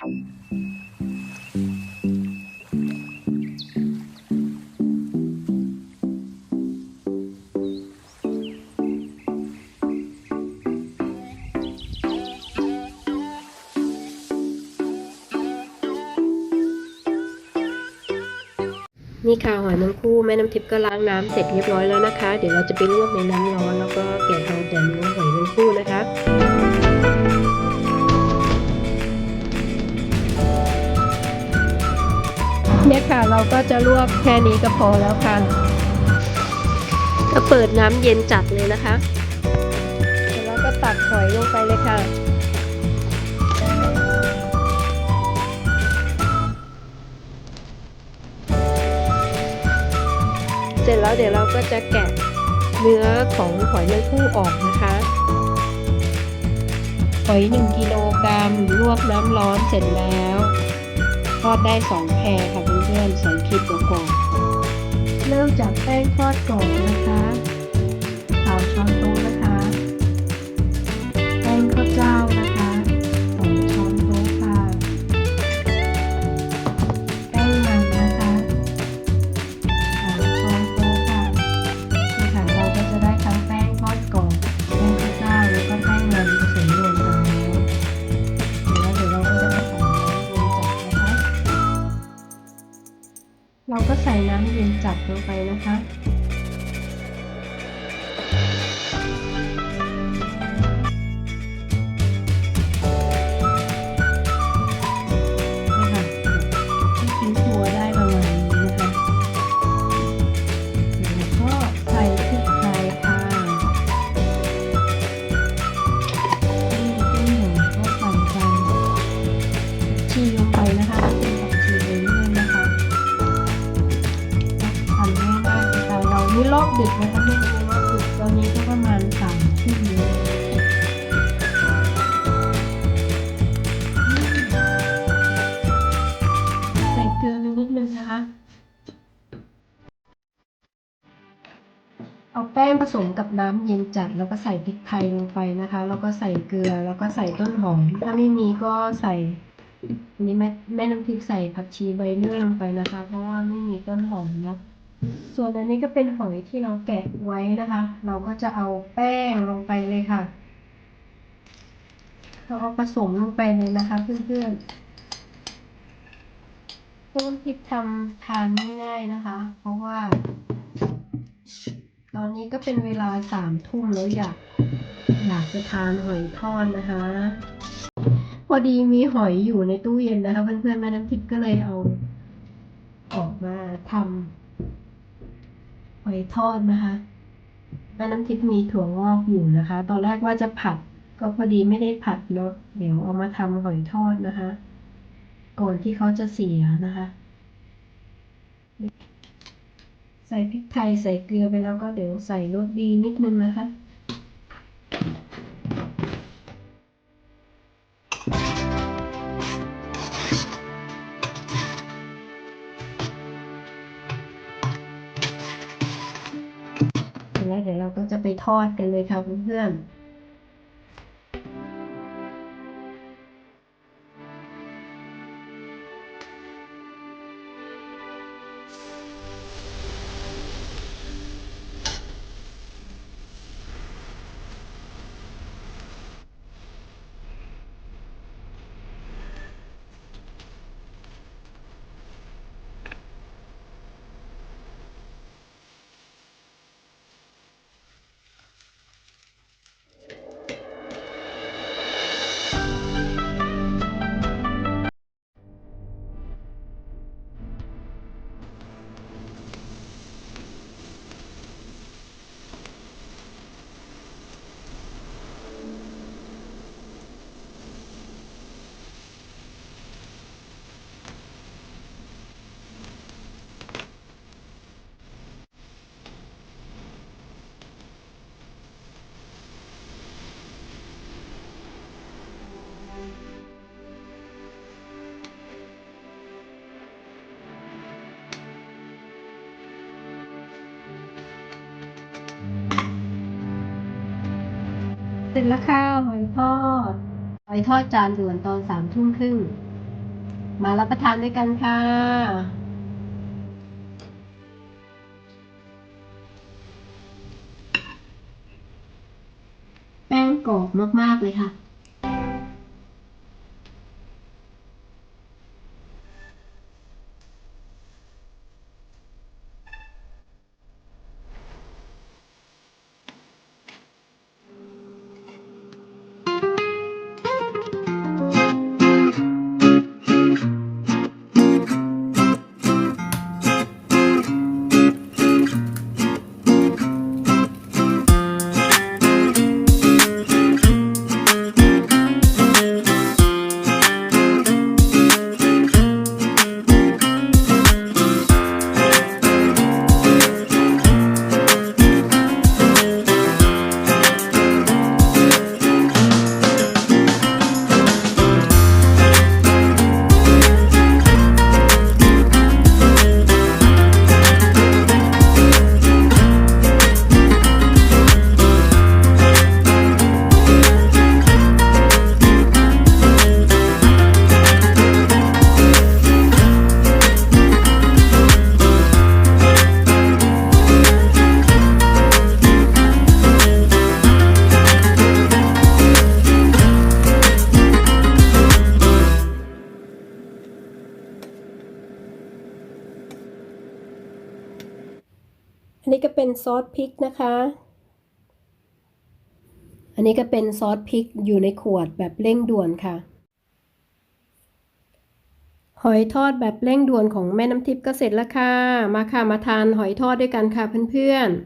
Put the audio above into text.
นี่ค่ะหอยแมงคู่แม่น้ำทิพย์ก็ล้างน้ำเสร็จเรียบร้อยแล้วนะคะ เดี๋ยวเราจะไปลวกในน้ำร้อนแล้วก็แกะเอาแต่เนื้อหอยแมงคู่นะ คะเนี่ยค่ะ เราก็จะลวกแค่นี้ก็พอแล้วค่ะก็เปิดน้ำเย็นจัดเลยนะคะแล้วก็ตักหอยลงไปเลยค่ะเสร็จแล้วเดี๋ยวเราก็จะแกะเนื้อของหอยแมงคู่ออกนะคะ หอย1กิโลกรัมลวกน้ำร้อนเสร็จแล้ว ทอดได้ 2 แพรค่ะเพื่อนๆสองขีดกว่าๆเริ่มจากแป้งทอดก่อนนะคะสาช้อนโต๊ะนะคะ แป้งข้าวเจ้า เราก็ใส่น้ำเย็นจัดลงไปนะคะ เอาแป้งผสมกับน้ำเย็นจัด แล้วก็ใส่พริกไทยลงไปนะคะ แล้วก็ใส่เกลือ แล้วก็ใส่ต้นหอม ถ้าไม่มีก็ใส่อันนี้แม่แม่น้ำพริกใส่ผักชีใบเลื่อยลงไปนะคะ เพราะว่าไม่มีต้นหอมนะส่วนอันนี้ก็เป็นหอยที่เราแกะไว้นะคะ เราก็จะเอาแป้งลงไปเลยค่ะเราเอาผสมลงไปเลยนะคะ เพื่อนๆต้นพริกทำทานง่ายๆนะคะ เพราะว่า ตอนนี้ก็เป็นเวลาสามทุ่มแล้วอยาก อยากจะทานหอยทอดนะคะ พอดีมีหอยอยู่ในตู้เย็นนะคะ เพื่อนๆแม่น้ำทิพย์ก็เลยเอา ออกมาทำหอยทอดนะคะแม่น้ำทิพย์มีถั่วงอกอยู่นะคะ ตอนแรกว่าจะผัด ก็พอดีไม่ได้ผัดเนาะเดี๋ยวเอามาทำหอยทอดนะคะ ก่อนที่เขาจะเสียนะคะ ใส่พริกไทยใส่เกลือไปแล้วก็เดี๋ยวใส่รสดีนิดนึงนะคะแล้วเดี๋ยวเราก็จะไปทอดกันเลยค่ะเพื่อนๆ แล้วค่ะหอยทอด หอยทอดจานด่วนตอนสามทุ่มครึ่ง มารับประทานด้วยกันค่ะแป้งกรอบมาก ๆ เลยค่ะ นี้ก็เป็นซอสพริกนะคะ อันนี้ก็เป็นซอสพริกอยู่ในขวดแบบเร่งด่วนค่ะ หอยทอดแบบเร่งด่วนของแม่น้ำทิพย์ก็เสร็จแล้วค่ะ มาค่ะมาทานหอยทอดด้วยกันค่ะเพื่อนๆ